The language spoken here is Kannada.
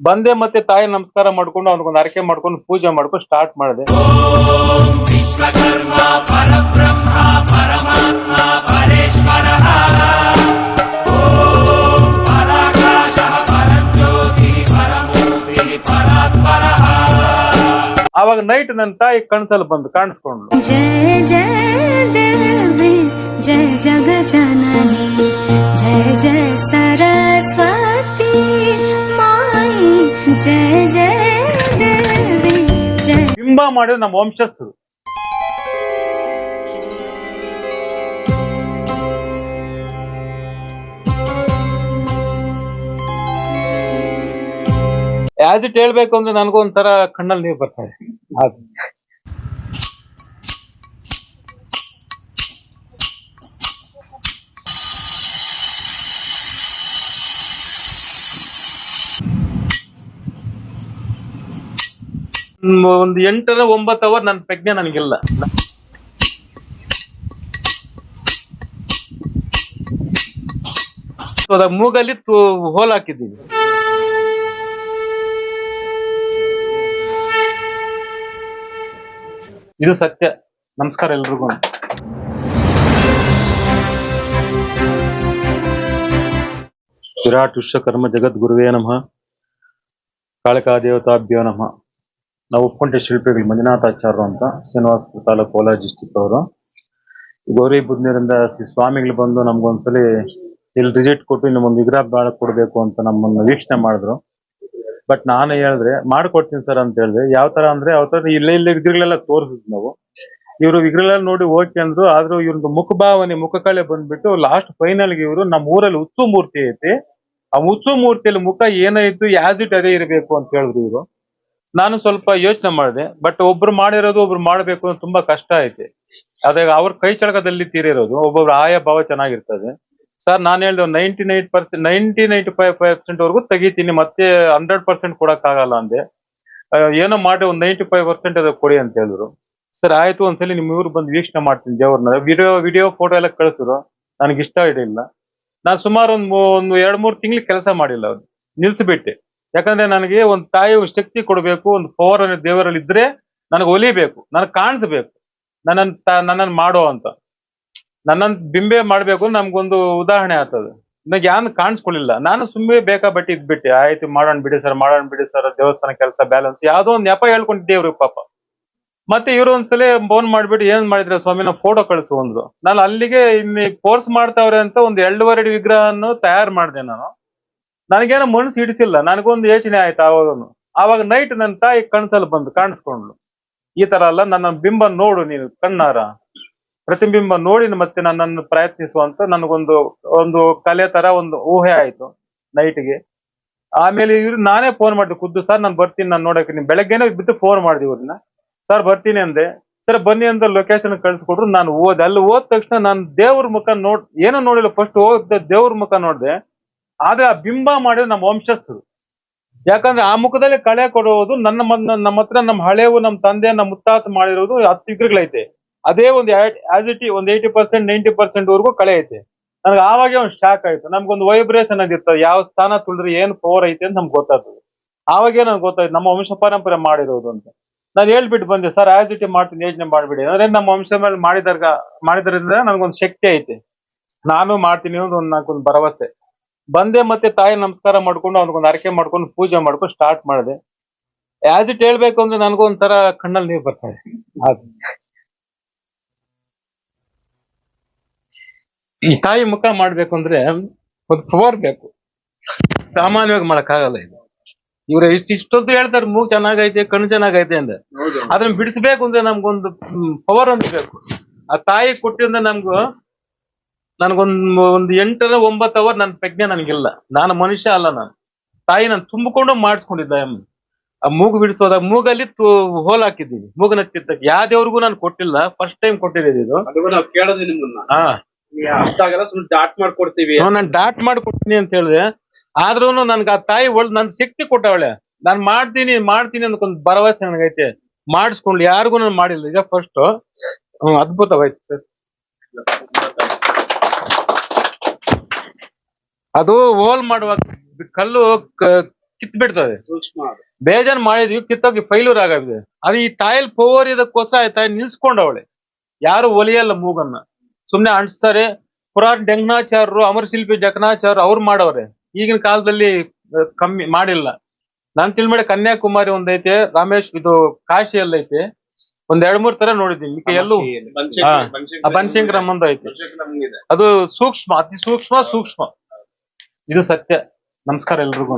ಬಂದೆ ಮತ್ತೆ ತಾಯಿ ನಮಸ್ಕಾರ ಮಾಡ್ಕೊಂಡು ಅವನಿಗೊಂದು ಅರಕೆ ಮಾಡ್ಕೊಂಡು ಪೂಜೆ ಮಾಡ್ಕೊಂಡು ಸ್ಟಾರ್ಟ್ ಮಾಡಿದೆ. ಅವಾಗ ನೈಟ್ ನನ್ನ ತಾಯಿ ಕಣ್ಸಲ್ಲಿ ಬಂದು ಕಾಣಿಸ್ಕೊಂಡ್ಲು ಜಯ ಜಯ ಜಯ ಜಗ ಜನನಿ ಜಯ ಜಯ ಸರಸ್ವತಿ. ಜಯ ಜಯ ದೇವಿ ಬಿಂಬ ಮಾಡಿದ ನಮ್ಮ ವಂಶಸ್ಥರು. ಆಸ್ ಇಟ್ ಹೇಳ್ಬೇಕು ಅಂದ್ರೆ ನನಗೂ ಒಂಥರ ಕಣ್ಣಲ್ಲಿ ನೀರು ಬರ್ತಾರೆ ಒಂದು ಎಂಟರ ಒಂಬತ್ತು ಅವರ್ ನನ್ನ ಪ್ರಜ್ಞೆ ನನಗಿಲ್ಲ. ಮೂಗಲ್ಲಿ ಹೋಲ್ ಹಾಕಿದ್ದೀವಿ. ಇದು ಸತ್ಯ. ನಮಸ್ಕಾರ ಎಲ್ರಿಗೂ. ವಿರಾಟ್ ವಿಶ್ವಕರ್ಮ ಜಗದ್ಗುರುವೇ ನಮಃ. ಕಾಳಕಾದೇವತಾಭ್ಯೋ ನಮಃ. ನಾವು ಉಪ್ಪುಂಟೆ ಶಿಲ್ಪಿಗಳು ಮಂಜುನಾಥಾಚಾರ್ಯರು ಅಂತ ಶ್ರೀನಿವಾಸಪುರ ತಾಲೂಕು ಕೋಲಾರ ಡಿಸ್ಟಿಕ್ ಅವರು. ಗೌರಿ ಶ್ರೀ ಸ್ವಾಮಿಗಳು ಬಂದು ನಮ್ಗೊಂದ್ಸಲಿ ಇಲ್ಲಿ ರಿಜಿಟ್ ಕೊಟ್ಟು ನಮ್ಮೊಂದು ವಿಗ್ರಹ ಬಾಳ ಕೊಡ್ಬೇಕು ಅಂತ ನಮ್ಮನ್ನ ವೀಕ್ಷಣೆ ಮಾಡಿದ್ರು. ಬಟ್ ನಾನು ಹೇಳಿದ್ರೆ, ಮಾಡ್ಕೊಡ್ತೀನಿ ಸರ್ ಅಂತ ಹೇಳಿದೆ ಯಾವ ತರ ಅಂದ್ರೆ ಯಾವ ತರ ಇಲ್ಲೇ ಇಲ್ಲಿ ವಿಗ್ರಹಗಳೆಲ್ಲ ತೋರಿಸಿದ್ ನಾವು. ಇವರು ವಿಗ್ರಹ ನೋಡಿ ಓಕೆ ಅಂದ್ರು, ಆದ್ರೂ ಇವ್ರದ್ದು ಮುಖಭಾವನೆ ಮುಖಕಳೆ ಬಂದ್ಬಿಟ್ಟು ಲಾಸ್ಟ್ ಫೈನಲ್ಗೆ ಇವರು ನಮ್ಮ ಊರಲ್ಲಿ ಉತ್ಸವ ಮೂರ್ತಿ ಐತಿ. ಆ ಉತ್ಸವ ಮೂರ್ತಿಯಲ್ಲಿ ಮುಖ ಏನಾಯ್ತು ಯಾಸ್ ಇಟ್ ಅದೇ ಇರಬೇಕು ಅಂತ ಹೇಳಿದ್ರು ಇವರು. ನಾನು ಸ್ವಲ್ಪ ಯೋಚನೆ ಮಾಡಿದೆ ಬಟ್ ಒಬ್ರು ಮಾಡಿರೋದು ಒಬ್ರು ಮಾಡ್ಬೇಕು ಅಂತ ತುಂಬಾ ಕಷ್ಟ ಐತೆ. ಅದಾಗ ಅವ್ರ ಕೈ ಚಳಕದಲ್ಲಿ ತೀರಿರೋದು, ಒಬ್ಬೊಬ್ರು ಆಯಾ ಭಾವ ಚೆನ್ನಾಗಿರ್ತದೆ. ಸರ್ ನಾನು ಹೇಳಿದೆ ಒಂದು ninety nine percent ninety ninety five percent ವರ್ಗು ತೆಗಿತೀನಿ, ಮತ್ತೆ ಹಂಡ್ರೆಡ್ ಪರ್ಸೆಂಟ್ ಕೊಡಕ್ಕಾಗಲ್ಲ ಅಂದೆ. ಏನೋ ಮಾಡಿ ಒಂದು ನೈಂಟಿ ಫೈವ್ ಪರ್ಸೆಂಟ್ ಅದು ಕೊಡಿ ಅಂತ ಹೇಳಿದ್ರು. ಸರ್ ಆಯ್ತು, ಒಂದ್ಸಲಿ ನಿಮ್ ಇವ್ರು ಬಂದು ವೀಕ್ಷಣೆ ಮಾಡ್ತೀನಿ, ದೇವ್ರನ್ನ. ವಿಡಿಯೋ ವಿಡಿಯೋ ಫೋಟೋ ಎಲ್ಲ ಕಳಿಸಿದ್ರು ನನಗೆ ಇಷ್ಟ ಇಡಲಿಲ್ಲ ನಾನು ಸುಮಾರು ಒಂದು ಒಂದು ಎರಡ್ ಮೂರು ತಿಂಗಳು ಕೆಲಸ ಮಾಡಿಲ್ಲ ಅವ್ರು ನಿಲ್ಸಿಬಿಟ್ಟೆ. ಯಾಕಂದ್ರೆ ನನಗೆ ಒಂದು ತಾಯಿ ಶಕ್ತಿ ಕೊಡಬೇಕು, ಒಂದು ಪವರ್ ದೇವರಲ್ಲಿ ಇದ್ರೆ ನನಗೆ ಒಲಿಬೇಕು, ನನಗೆ ಕಾಣಿಸ್ಬೇಕು ನನ್ನನ್ನು ನನ್ನನ್ನು ಮಾಡೋ ಅಂತ. ನನ್ನ ಬಿಂಬೆ ಮಾಡ್ಬೇಕು ನಮ್ಗೊಂದು ಉದಾಹರಣೆ ಆಗ್ತದೆ. ನನಗೆ ಯಾನ್ ಕಾಣಿಸ್ಕೊಳ್ಳಿಲ್ಲ ನಾನು ಸುಮ್ಮನೆ ಬೇಕಾ ಬಟ್ಟಿ ಇದ್ಬಿಟ್ಟೆ. ಆಯ್ತು, ಮಾಡೋಣ ಬಿಡಿ ಸರ್, ಮಾಡೋಣ ಬಿಡಿ ಸರ್, ದೇವಸ್ಥಾನ ಕೆಲಸ ಬ್ಯಾಲೆನ್ಸ್ ಯಾವ್ದೋ ಒಂದು ನೆಪ ಹೇಳ್ಕೊಂಡಿದ್ದೇವ್ರಿ ಪಾಪ. ಮತ್ತೆ ಇವರು ಒಂದ್ಸಲ ಫೋನ್ ಮಾಡ್ಬಿಟ್ಟು ಏನ್ ಮಾಡಿದ್ರೆ ಸ್ವಾಮಿನ ಫೋಟೋ ಕಳಿಸು ಒಂದು ನಾನು ಅಲ್ಲಿಗೆ ಇನ್ನಿ ಫೋರ್ಸ್ ಮಾಡ್ತಾವ್ರೆ ಅಂತ ಒಂದು ಎರಡೂವರೆ ಅಡಿ ವಿಗ್ರಹವನ್ನು ತಯಾರು ಮಾಡಿದೆ ನಾನು. ನನಗೇನೋ ಮನಸ್ಸು ಹಿಡಿಸಿಲ್ಲ. ನನಗೊಂದು ಯೋಚನೆ ಆಯ್ತು ಆವಾಗನು. ಆವಾಗ ನೈಟ್ ನನ್ನ ತಾಯಿ ಕಣ್ಸಲ್ಲಿ ಬಂದು ಕಾಣಿಸ್ಕೊಂಡ್ಲು ಈ ತರ ಅಲ್ಲ, ನನ್ನ ಬಿಂಬ ನೋಡು ನೀನು ಕಣ್ಣಾರ. ಪ್ರತಿಬಿಂಬ ನೋಡಿ ಮತ್ತೆ ನನ್ನನ್ನು ಪ್ರಯತ್ನಿಸುವಂತ ನನಗೊಂದು, ಒಂದು ಕಲೆ ತರ ಒಂದು ಊಹೆ ಆಯ್ತು ನೈಟ್ಗೆ ಆಮೇಲೆ ಇವ್ರು ನಾನೇ ಫೋನ್ ಮಾಡಿದೆ ಖುದ್ದು ಸರ್ ನಾನು ಬರ್ತೀನಿ, ನಾನು ನೋಡಕ್ಕೆ ನೀವು ಬೆಳಗ್ಗೆನೇ ಬಿದ್ದು ಫೋನ್ ಮಾಡಿದೆ ಇವ್ರನ್ನ. ಸರ್ ಬರ್ತೀನಿ ಅಂದೆ. ಸರ್ ಬನ್ನಿ ಅಂತ ಲೊಕೇಶನ್ ಕಳ್ಸಿಕೊಟ್ರು, ನಾನು ಓದ್ ಅಲ್ಲಿ ಹೋದ ತಕ್ಷಣ ನಾನು ದೇವ್ರ ಮುಖ ನೋಡ್, ಏನೋ ನೋಡಿಲ್ಲ ಫಸ್ಟ್ ಹೋದ ದೇವ್ರ ಮುಖ ನೋಡ್ದೆ. ಆದ್ರೆ ಆ ಬಿಂಬ ಮಾಡಿದ್ರೆ ನಮ್ಮ ವಂಶಸ್ಥರು. ಯಾಕಂದ್ರೆ ಆ ಮುಖದಲ್ಲಿ ಕಳೆ ಕೊಡುವುದು ನನ್ನ ನಮ್ಮ ಹತ್ರ ನಮ್ಮ ಹಳೆವು ನಮ್ಮ ತಂದೆ ನಮ್ಮ ಮುತ್ತಾತ ಮಾಡಿರೋದು ಹತ್ತು ವಿಗ್ರಹಗಳೈತೆ ಅದೇ ಒಂದು ಆಸ್ ಇಟ್ ಒಂದು ಏಯ್ಟಿ ಪರ್ಸೆಂಟ್ ನೈಂಟಿ ಪರ್ಸೆಂಟ್ ವರೆಗೂ ಕಳೆ ಐತೆ. ನನಗೆ ಆವಾಗೆ ಒಂದು ಶಾಕ್ ಆಯ್ತು. ನಮ್ಗೊಂದು ವೈಬ್ರೇಷನ್ ಆಗಿರ್ತದೆ ಯಾವ ಸ್ಥಾನ ತುಳಿದ್ರೆ ಏನು ಪವರ್ ಐತೆ ಅಂತ ನಮ್ಗೆ ಗೊತ್ತಾಗ್ತದೆ. ಆವಾಗೇ ನನ್ಗೆ ಗೊತ್ತಾಯ್ತು, ನಮ್ಮ ವಂಶ ಪರಂಪರೆ ಮಾಡಿರೋದು ಅಂತ. ನಾನು ಹೇಳ್ಬಿಟ್ಟು ಬಂದೆ, ಸರ್ ಆಸ್ ಇಟ್ ಮಾಡ್ತೀನಿ, ಯೋಜನೆ ಮಾಡ್ಬಿಡಿ. ಅಂದ್ರೆ ನಮ್ಮ ವಂಶ ಮೇಲೆ ಮಾಡಿದಾಗ, ಮಾಡಿದ್ರಿಂದ ನನಗೊಂದು ಶಕ್ತಿ ಐತೆ. ನಾನು ಮಾಡ್ತೀನಿ ಅನ್ನೋದು ಒಂದು, ನಾಲ್ಕೊಂದು ಭರವಸೆ. ಬಂದೆ ಮತ್ತೆ ತಾಯಿ ನಮಸ್ಕಾರ ಮಾಡ್ಕೊಂಡು ಅವ್ನಿಗೊಂದು ಅರಕೆ ಮಾಡ್ಕೊಂಡು ಪೂಜೆ ಮಾಡ್ಕೊಂಡು ಸ್ಟಾರ್ಟ್ ಮಾಡಿದೆ. ಆಸ್ ಇಟ್ ಹೇಳ್ಬೇಕು ಅಂದ್ರೆ ನನಗೂ ಒಂಥರ ಕಣ್ಣಲ್ಲಿ ನೀರು ಬರ್ತಾರೆ ಈ ತಾಯಿ ಮುಖ ಮಾಡ್ಬೇಕು ಅಂದ್ರೆ ಒಂದು ಪವರ್ ಬೇಕು. ಸಾಮಾನ್ಯವಾಗಿ ಮಾಡಕ್ಕಾಗಲ್ಲ ಇದು. ಇವ್ರ ಇಷ್ಟ ಇಷ್ಟೊಂದು ಹೇಳ್ತಾರೆ ಮೂಗ್ ಚೆನ್ನಾಗೈತೆ ಕಣ್ಣು ಚೆನ್ನಾಗೈತೆ ಅಂದ್ರೆ ಅದನ್ನ ಬಿಡಿಸ್ಬೇಕು ಅಂದ್ರೆ ನಮ್ಗೊಂದು ಪವರ್ ಅಂತ ಬೇಕು. ಆ ತಾಯಿ ಕೊಟ್ಟಿಂದ ನಮ್ಗೂ ನನಗೊಂದು ಒಂದು ಎಂಟರ ಒಂಬತ್ತು ಅವರ್ ನನ್ನ ಪ್ರಜ್ಞೆ ನನಗಿಲ್ಲ. ನಾನು ಮನುಷ್ಯ ಅಲ್ಲ ನಾನು. ತಾಯಿ ನಾನು ತುಂಬಿಕೊಂಡು ಮಾಡಿಸ್ಕೊಂಡಿದ್ದ. ಆ ಮೂಗು ಬಿಡಿಸೋದಾಗ ಮೂಗಲ್ಲಿ ಹೋಲ್ ಹಾಕಿದ್ದೀನಿ. ಮೂಗನ ಕಿತ್ತಕ್ಕೆ ಯಾವ ದೇವ್ರಿಗೂ ನಾನು ಕೊಟ್ಟಿಲ್ಲ. ಫಸ್ಟ್ ಟೈಮ್ ಕೊಟ್ಟಿದ್ದೀನಿ ಇದು. ನಾವು ಕೇಳೋದು ನಿಮ್ಮನ್ನ ಹಾ. ಅಷ್ಟಾಗೆಲ್ಲ ಸುಮ್ಮನೆ ಡಾಟ್ ಮಾಡ್ಕೊಡ್ತೀವಿ. ನಾನು ಡಾಟ್ ಮಾಡ್ಕೊಡ್ತೀನಿ ಅಂತ ಹೇಳಿದೆ. ಆದ್ರೂ ನನ್ಗೆ ಆ ತಾಯಿ ಒಳ್ಳೆ ನನ್ ಶಕ್ತಿ ಕೊಟ್ಟವಳೆ. ನಾನ್ ಮಾಡ್ತೀನಿ ಮಾಡ್ತೀನಿ ಅನ್ನೋಕೊಂದು ಭರವಸೆ ನನಗೈತೆ. ಮಾಡಿಸ್ಕೊಂಡು ಯಾರಿಗೂ ನಾನು ಮಾಡಿಲ್ಲ. ಈಗ ಫಸ್ಟ್ ಅದ್ಭುತವಾಯ್ತು ಸರ್. ಅದು ಹೋಲ್ ಮಾಡುವಾಗ ಕಲ್ಲು ಕಿತ್ ಬಿಡ್ತದೆ ಸೂಕ್ಷ್ಮ. ಬೇಜಾನ್ ಮಾಡಿದ್ವಿ ಕಿತ್ತೋಗಿ ಫೈಲೂರ್ ಆಗಿದೆ ಅದು ಈ ತಾಯಿಲ್ ಪೋವರ್ ಇದಕ್ಕೋಸ್ಕರ ಆ ತಾಯಿ ನಿಲ್ಸ್ಕೊಂಡವಳೆ. ಯಾರು ಒಲಿಯಲ್ಲ ಮೂಗನ್ನ. ಸುಮ್ನೆ ಅಂಟಿಸ್ತಾರೆ. ಪುರಾಣ ಡೆಂಗ್ನಾಚಾರ್ರು ಅಮರಶಿಲ್ಪಿ ಜಕನಾಚಾರ್ರು ಅವ್ರು ಮಾಡವ್ರೆ ಈಗಿನ ಕಾಲದಲ್ಲಿ ಕಮ್ಮಿ ಮಾಡಿಲ್ಲ. ನಾನ್ ತಿಳ್ಮೇಲೆ ಕನ್ಯಾಕುಮಾರಿ ಒಂದೈತೆ ರಾಮೇಶ್ ಇದು ಕಾಶಿಯಲ್ಲಿ ಐತೆ ಒಂದ್ ಎರಡ್ ಮೂರ್ ತರ ನೋಡಿದೀನಿ ಮಿಕ್ಕ ಎಲ್ಲೂ ಬನಶಂಕರಿ- ಐತೆ ಅದು ಸೂಕ್ಷ್ಮ ಅತಿ ಸೂಕ್ಷ್ಮ ಸೂಕ್ಷ್ಮ. ಇದು ಸತ್ಯ. ನಮಸ್ಕಾರ ಎಲ್ರಿಗೂ.